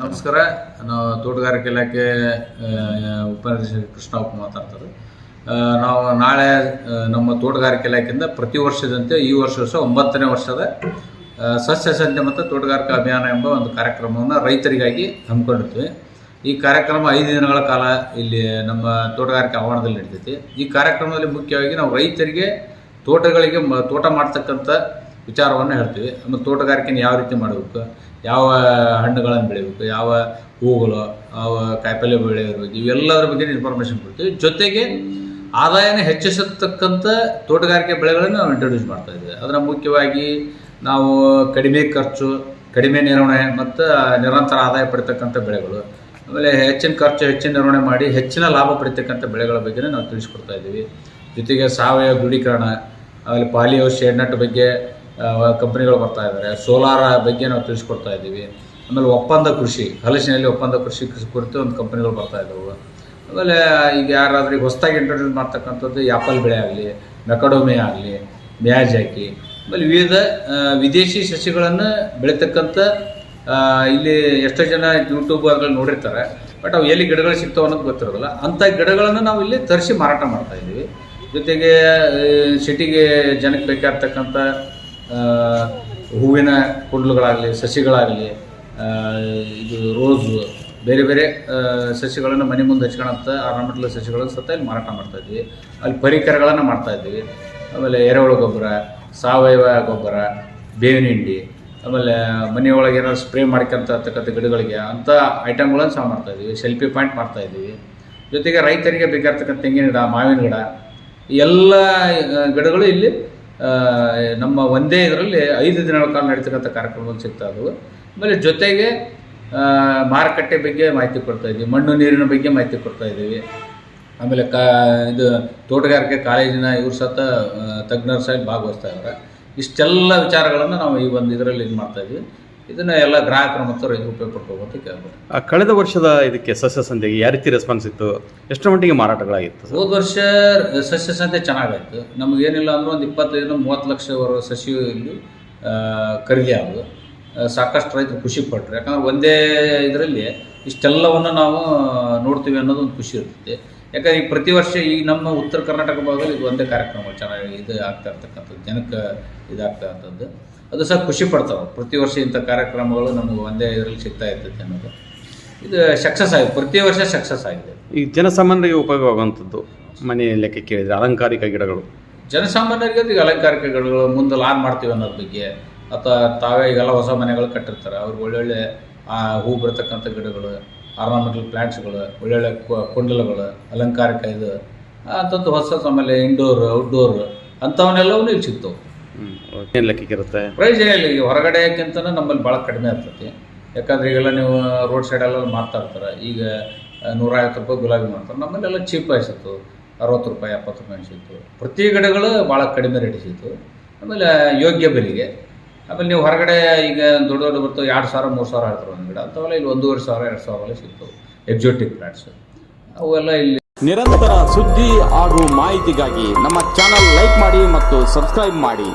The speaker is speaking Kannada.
ನಮಸ್ಕಾರ. ನಾವು ತೋಟಗಾರಿಕೆ ಇಲಾಖೆ ಉಪನಿರ್ದೇಶಕ ಕೃಷ್ಣ ಉಪ ಮಾತಾಡ್ತಾರೆ ನಾವು ನಾಳೆ ನಮ್ಮ ತೋಟಗಾರಿಕೆ ಇಲಾಖೆಯಿಂದ ಪ್ರತಿ ವರ್ಷದಂತೆ ಈ ವರ್ಷ ಸಹ ಒಂಬತ್ತನೇ ವರ್ಷದ ಸಸ್ಯ ಸಂತೆ ಮತ್ತು ತೋಟಗಾರಿಕಾ ಅಭಿಯಾನ ಎಂಬ ಒಂದು ಕಾರ್ಯಕ್ರಮವನ್ನು ರೈತರಿಗಾಗಿ ಹಮ್ಮಿಕೊಂಡಿರ್ತೀವಿ. ಈ ಕಾರ್ಯಕ್ರಮ ಐದು ದಿನಗಳ ಕಾಲ ಇಲ್ಲಿ ನಮ್ಮ ತೋಟಗಾರಿಕೆ ಆವರಣದಲ್ಲಿ ನಡೀತೈತಿ. ಈ ಕಾರ್ಯಕ್ರಮದಲ್ಲಿ ಮುಖ್ಯವಾಗಿ ನಾವು ರೈತರಿಗೆ, ತೋಟಗಳಿಗೆ ತೋಟ ಮಾಡ್ತಕ್ಕಂಥ ವಿಚಾರವನ್ನು ಹೇಳ್ತೀವಿ. ಆಮೇಲೆ ತೋಟಗಾರಿಕೆನ ಯಾವ ರೀತಿ ಮಾಡಬೇಕು? ಯಾವ ಹಣ್ಣುಗಳನ್ನು ಬೆಳಿಬೇಕು? ಯಾವ ಹೂಗಳು ಯಾವ ಕಾಯಿಪಲ್ಯ ಬಗ್ಗೆ ಇವೆಲ್ಲದರ ಬಗ್ಗೆ ಇನ್ಫಾರ್ಮೇಷನ್ ಕೊಡ್ತೀವಿ. ಜೊತೆಗೆ ಆದಾಯನ ಹೆಚ್ಚಿಸತಕ್ಕಂಥ ತೋಟಗಾರಿಕೆ ಬೆಳೆಗಳನ್ನು ನಾವು ಇಂಟ್ರೊಡ್ಯೂಸ್ ಮಾಡ್ತಾ ಇದ್ದೀವಿ. ಅದರ ಮುಖ್ಯವಾಗಿ ನಾವು ಕಡಿಮೆ ಖರ್ಚು, ಕಡಿಮೆ ನಿರ್ವಹಣೆ ಮತ್ತು ನಿರಂತರ ಆದಾಯ ಪಡಿತಕ್ಕಂಥ ಬೆಳೆಗಳು. ಆಮೇಲೆ ಹೆಚ್ಚಿನ ಖರ್ಚು, ಹೆಚ್ಚಿನ ನಿರ್ವಹಣೆ ಮಾಡಿ ಹೆಚ್ಚಿನ ಲಾಭ ಪಡಿತಕ್ಕಂಥ ಬೆಳೆಗಳ ಬಗ್ಗೆ ನಾವು ತಿಳಿಸ್ಕೊಡ್ತಾ ಇದ್ದೀವಿ. ಜೊತೆಗೆ ಸಾವಯವ ದೃಢೀಕರಣ, ಆಮೇಲೆ ಪಾಲಿಯೋ ಶೇಡ್ನಟ್ ಬಗ್ಗೆ ಕಂಪ್ನಿಗಳು ಬರ್ತಾ ಇದ್ದಾರೆ. ಸೋಲಾರ ಬಗ್ಗೆ ನಾವು ತಿಳಿಸ್ಕೊಡ್ತಾ ಇದ್ದೀವಿ. ಆಮೇಲೆ ಒಪ್ಪಂದ ಕೃಷಿ, ಹಲಸಿನಲ್ಲಿ ಒಪ್ಪಂದ ಕೃಷಿ ಕುರಿತು ಒಂದು ಕಂಪ್ನಿಗಳು ಬರ್ತಾ ಇದ್ದವು. ಆಮೇಲೆ ಈಗ ಯಾರಾದ್ರೂ ಈಗ ಹೊಸದಾಗಿ ಇಂಟ್ರೊಡ್ಯೂಸ್ ಮಾಡ್ತಕ್ಕಂಥದ್ದು ಆ್ಯಪಲ್ ಬೆಳೆ ಆಗಲಿ ಮೆಕಡೋಮೆ ಆಗಲಿ ಮ್ಯಾಜಾಕಿ ಆಮೇಲೆ ವಿವಿಧ ವಿದೇಶಿ ಸಸ್ಯಗಳನ್ನು ಬೆಳೀತಕ್ಕಂಥ ಇಲ್ಲಿ ಎಷ್ಟೋ ಜನ ಯೂಟ್ಯೂಬ್ ಅದ್ರಲ್ಲಿ ನೋಡಿರ್ತಾರೆ. ಬಟ್ ಅವು ಎಲ್ಲಿ ಗಿಡಗಳು ಸಿಗ್ತಾವೆ ಅನ್ನೋದು ಗೊತ್ತಿರೋದಿಲ್ಲ. ಅಂಥ ಗಿಡಗಳನ್ನು ನಾವು ಇಲ್ಲಿ ತರಿಸಿ ಮಾರಾಟ ಮಾಡ್ತಾ ಇದ್ದೀವಿ. ಜೊತೆಗೆ ಸಿಟಿಗೆ ಜನಕ್ಕೆ ಬೇಕಾಗ್ತಕ್ಕಂಥ ಹೂವಿನ ಕುಂಡ್ಲುಗಳಾಗಲಿ, ಸಸಿಗಳಾಗಲಿ ಇದು ರೋಸು, ಬೇರೆ ಬೇರೆ ಸಸಿಗಳನ್ನು ಮನೆ ಮುಂದೆ ಹಚ್ಕೊಳ್ಳೋಂಥ ಆರ್ನಮೆಂಟಲ್ ಸಸಿಗಳನ್ನು ಸತ್ತ ಇಲ್ಲಿ ಮಾರಾಟ ಮಾಡ್ತಾ ಇದ್ವಿ. ಅಲ್ಲಿ ಪರಿಕರಗಳನ್ನು ಮಾಡ್ತಾ ಇದ್ವಿ. ಆಮೇಲೆ ಎರೆಹುಳು ಗೊಬ್ಬರ, ಸಾವಯವ ಗೊಬ್ಬರ ಬೇವಿನ ಹಿಂಡಿ ಆಮೇಲೆ ಮನೆಯೊಳಗೆ ಏನಾದ್ರು ಸ್ಪ್ರೇ ಮಾಡ್ಕೊಂತಕ್ಕಂಥ ಗಿಡಗಳಿಗೆ ಅಂಥ ಐಟಮ್ಗಳನ್ನು ಸಹ ಮಾಡ್ತಾ ಇದ್ದೀವಿ ಸೆಲ್ಫಿ ಪಾಯಿಂಟ್ ಮಾಡ್ತಾ ಇದ್ದೀವಿ ಜೊತೆಗೆ ರೈತರಿಗೆ ಬೇಕಾಗ್ತಕ್ಕಂಥ ತೆಂಗಿನ ಗಿಡ, ಮಾವಿನ ಗಿಡ ಎಲ್ಲ ಗಿಡಗಳು ಇಲ್ಲಿ ನಮ್ಮ ಒಂದೇ ಇದರಲ್ಲಿ ಐದು ದಿನಗಳ ಕಾಲ ನಡೀತಕ್ಕಂಥ ಕಾರ್ಯಕ್ರಮಗಳು ಸಿಗ್ತಾ ಇದ್ದವು ಆಮೇಲೆ ಜೊತೆಗೆ ಮಾರುಕಟ್ಟೆ ಬಗ್ಗೆ ಮಾಹಿತಿ ಕೊಡ್ತಾ ಇದ್ವಿ. ಮಣ್ಣು ನೀರಿನ ಬಗ್ಗೆ ಮಾಹಿತಿ ಕೊಡ್ತಾ ಇದ್ದೀವಿ. ಆಮೇಲೆ ಕಾ, ಇದು ತೋಟಗಾರಿಕೆ ಕಾಲೇಜಿನ ಇವ್ರು ಸತ ತಜ್ಞರು ಸಹ ಭಾಗವಹಿಸ್ತಾ ಇದ್ದಾರೆ. ಇಷ್ಟೆಲ್ಲ ವಿಚಾರಗಳನ್ನು ನಾವು ಈ ಒಂದು ಇದರಲ್ಲಿ ಇದು ಮಾಡ್ತಾ ಇದ್ವಿ ಇದನ್ನು ಎಲ್ಲ ಗ್ರಾಹಕರು ಮತ್ತು ರೈತರು ಉಪಯೋಗ ಪಡ್ಕೋಬೋದು ಕೇಳ್ಬೋದು ಆ, ಕಳೆದ ವರ್ಷದ ಇದಕ್ಕೆ ಸಸ್ಯ ಸಂತೆಗೆ ಯಾವ ರೀತಿ ರೆಸ್ಪಾನ್ಸ್ ಇತ್ತು? ಎಷ್ಟರ ಮಟ್ಟಿಗೆ ಮಾರಾಟಗಳಾಗಿತ್ತು ಸರ್? ಹೋದ ವರ್ಷ ಸಸ್ಯ ಸಂತೆ ಚೆನ್ನಾಗಾಯ್ತು. ನಮಗೇನಿಲ್ಲ ಅಂದ್ರೆ ಒಂದು ಇಪ್ಪತ್ತೈದು ಮೂವತ್ತು ಲಕ್ಷವರೆಗೂ ಸಸಿ ಇಲ್ಲಿ ಆ, ಖರೀದಿ ಆದವು ಆ, ಸಾಕಷ್ಟು ರೈತರು ಖುಷಿ ಪಟ್ಟರು ಯಾಕಂದ್ರೆ ಒಂದೇ ಇದರಲ್ಲಿ ಇಷ್ಟೆಲ್ಲವನ್ನು ನಾವು ನೋಡ್ತೀವಿ ಅನ್ನೋದು ಒಂದು ಖುಷಿ ಇರ್ತೈತಿ. ಯಾಕಂದ್ರೆ ಈಗ ಪ್ರತಿ ವರ್ಷ ಈ ನಮ್ಮ ಉತ್ತರ ಕರ್ನಾಟಕ ಭಾಗದಲ್ಲಿ ಇದು ಒಂದೇ ಕಾರ್ಯಕ್ರಮ ಚೆನ್ನಾಗಿ ಇದು ಆಗ್ತಾ ಇರ್ತಕ್ಕಂಥದ್ದು ಜನಕ್ಕೆ ಇದಾಗ್ತಾ ಇರ್ತದ್ದು. ಅದು ಸಹ ಖುಷಿ ಪಡ್ತಾವೆ. ಪ್ರತಿ ವರ್ಷ ಇಂಥ ಕಾರ್ಯಕ್ರಮಗಳು ನಮಗೆ ಒಂದೇ ಇದರಲ್ಲಿ ಸಿಗ್ತಾ ಇರ್ತೈತೆ ಅನ್ನೋದು. ಇದು ಸಕ್ಸಸ್ ಆಗಿದೆ. ಪ್ರತಿ ವರ್ಷ ಸಕ್ಸಸ್ ಆಗಿದೆ. ಈ ಜನಸಾಮಾನ್ಯರಿಗೆ ಉಪಯೋಗವಾಗುವಂಥದ್ದು ಮನೆ ಲೆಕ್ಕ ಕೇಳಿದರೆ ಅಲಂಕಾರಿಕ ಗಿಡಗಳು. ಜನಸಾಮಾನ್ಯರಿಗೆ ಅಲಂಕಾರಿಕ ಗಿಡಗಳು ಮುಂದೆ ಲಾನ್ ಮಾಡ್ತೀವಿ ಅನ್ನೋದ್ರ ಬಗ್ಗೆ. ಅಥವಾ ತಾವೇ ಈಗೆಲ್ಲ ಹೊಸ ಮನೆಗಳು ಕಟ್ಟಿರ್ತಾರೆ. ಅವ್ರಿಗೆ ಒಳ್ಳೊಳ್ಳೆ ಆ, ಹೂ ಬರ್ತಕ್ಕಂಥ ಗಿಡಗಳು ಆರ್ನಾಮೆಂಟಲ್ ಪ್ಲ್ಯಾಂಟ್ಸ್ಗಳು ಒಳ್ಳೊಳ್ಳೆ ಕುಂಡಲಗಳು ಅಲಂಕಾರಿಕ ಇದು ಅಂಥದ್ದು ಹೊಸ ಆಮೇಲೆ ಇಂಡೋರ್ ಔಟ್ಡೋರ್ ಅಂಥವನ್ನೆಲ್ಲವೂ ಇಲ್ಲಿ ಸಿಗ್ತವೆ. ಏನು ಲೆಕ್ಕಕ್ಕೆ ಇರುತ್ತೆ? ಪ್ರೈಸ್ ಏನಿಲ್ಲ ಈಗ ಹೊರಗಡೆಕ್ಕಿಂತ ನಮ್ಮಲ್ಲಿ ಭಾಳ ಕಡಿಮೆ ಇರ್ತೈತಿ ಯಾಕಂದ್ರೆ ಈಗೆಲ್ಲ ನೀವು ರೋಡ್ ಸೈಡೆಲ್ಲ ಮಾರ್ತಾ ಇರ್ತಾರೆ. ಈಗ ನೂರೈವತ್ತು ರೂಪಾಯಿ ಗುಲಾಬಿ ಮಾಡ್ತಾರೆ ನಮ್ಮಲ್ಲೆಲ್ಲ ಚೀಪ್ ಆಯ್ಸಿತ್ತು ಅರವತ್ತು ರೂಪಾಯಿ ಎಪ್ಪತ್ತು ರೂಪಾಯಿ ಸಿಗ್ತು. ಪ್ರತಿ ಗಿಡಗಳು ಭಾಳ ಕಡಿಮೆ ರೇಟ್ ಸಿಗ್ತು. ಆಮೇಲೆ ಯೋಗ್ಯ ಬೆಲೆಗೆ. ಆಮೇಲೆ ನೀವು ಹೊರಗಡೆ ಈಗ ದೊಡ್ಡ ದೊಡ್ಡ ಬರ್ತವೆ ಎರಡು ಸಾವಿರ, ಮೂರು ಸಾವಿರ ಹೇಳ್ತಾರೆ ಒಂದು ಗಿಡ. ಇಲ್ಲಿ ಒಂದೂವರೆ ಸಾವಿರ, ಎರಡು ಸಾವಿರ ಸಿಗ್ತವೆ ಎಕ್ಸೋಟಿಕ್ ಪ್ಲಾಂಟ್ಸ್ ಅವೆಲ್ಲ ಇಲ್ಲಿ ನಿರಂತರ ಸುದ್ದಿ ಹಾಗೂ ಮಾಹಿತಿಗಾಗಿ ನಮ್ಮ ಚಾನಲ್ ಲೈಕ್ ಮಾಡಿ ಮತ್ತು ಸಬ್ಸ್ಕ್ರೈಬ್ ಮಾಡಿ.